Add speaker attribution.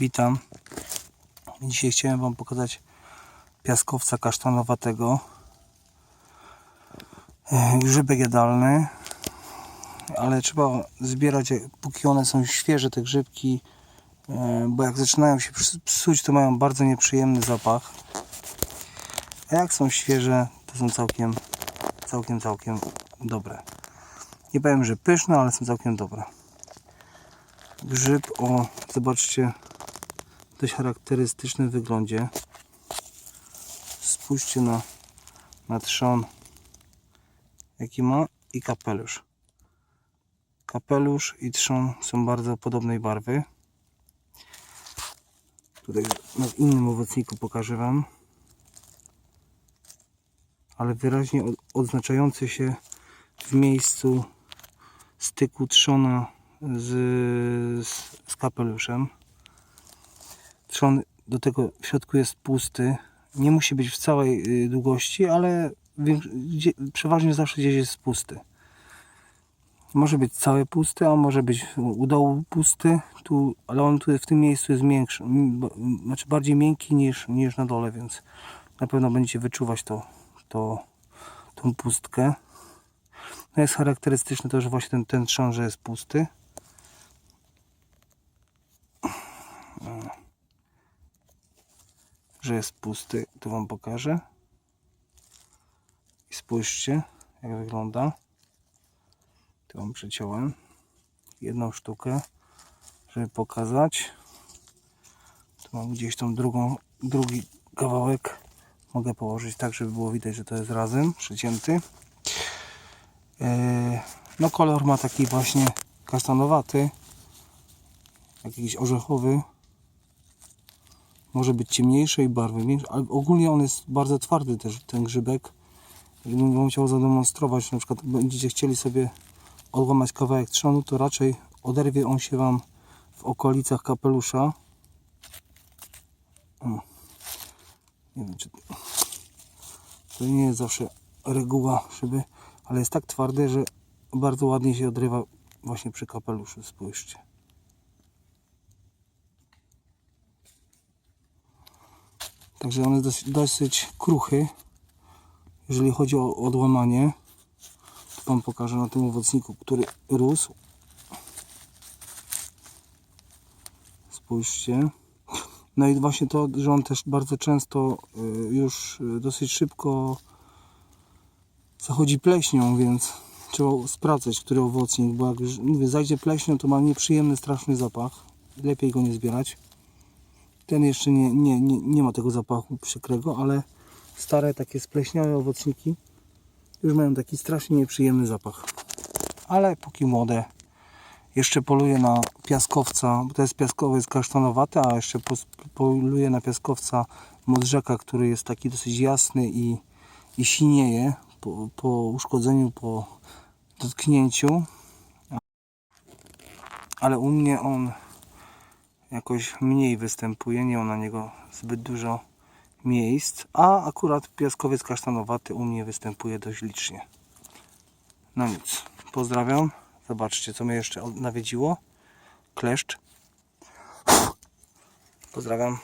Speaker 1: Witam. Dzisiaj chciałem Wam pokazać piaskowca kasztanowatego. E, Grzybek jadalny, ale trzeba zbierać, póki one są świeże, te grzybki, e, bo jak zaczynają się ps- psuć, to mają bardzo nieprzyjemny zapach. A jak są świeże, to są całkiem, całkiem, całkiem dobre. Nie powiem, że pyszne, ale są całkiem dobre. Grzyb o, zobaczcie, dość charakterystycznym wyglądzie. Spójrzcie na, na trzon, jaki ma i kapelusz. Kapelusz i trzon są bardzo podobnej barwy. Tutaj na innym owocniku pokażę Wam. Ale wyraźnie od- odznaczający się w miejscu styku trzona z, z, z kapeluszem. Trzon do tego w środku jest pusty. Nie musi być w całej y, długości, ale przeważnie zawsze gdzieś jest pusty. Może być cały pusty, a może być u dołu pusty, tu, ale on tu w tym miejscu jest miększy, znaczy bardziej miękki niż, niż na dole, więc na pewno będziecie wyczuwać to, to, tą pustkę. No jest charakterystyczne to, że właśnie ten, ten trzon, że jest pusty. Że jest pusty, tu Wam pokażę. I spójrzcie, jak wygląda. Tu Wam przeciąłem jedną sztukę, żeby pokazać. Tu mam gdzieś tą drugą, drugi kawałek. Mogę położyć tak, żeby było widać, że to jest razem przecięty. E, No kolor ma taki właśnie kasztanowaty, jakiś orzechowy. Może być ciemniejszej barwy, większy- ale ogólnie on jest bardzo twardy też ten grzybek. Gdybym wam chciał zademonstrować, na przykład będziecie chcieli sobie odłamać kawałek trzonu, to raczej oderwie on się wam w okolicach kapelusza. O. Nie wiem, czy to nie jest zawsze reguła, żeby, ale jest tak twardy, że bardzo ładnie się odrywa właśnie przy kapeluszu. Spójrzcie. Także on jest dosyć, dosyć kruchy, jeżeli chodzi o odłamanie. To Wam pokażę na tym owocniku, który rósł. Spójrzcie. No i właśnie to, że on też bardzo często y, już y, dosyć szybko zachodzi pleśnią, więc trzeba sprawdzać, który owocnik, bo jak już mówię, zajdzie pleśnią, to ma nieprzyjemny, straszny zapach. Lepiej go nie zbierać. Ten jeszcze nie, nie, nie, nie ma tego zapachu przykrego, ale stare takie spleśniałe owocniki już mają taki strasznie nieprzyjemny zapach. Ale póki młode, jeszcze poluję na piaskowca, bo to jest piaskowy, jest kasztanowaty, a jeszcze poluję na piaskowca modrzaka, który jest taki dosyć jasny i, i sinieje po, po uszkodzeniu, po dotknięciu. Ale u mnie on jakoś mniej występuje, nie mam na niego zbyt dużo miejsc, a akurat piaskowiec kasztanowaty u mnie występuje dość licznie. No nic, pozdrawiam. Zobaczcie, co mnie jeszcze nawiedziło. Kleszcz. Pozdrawiam.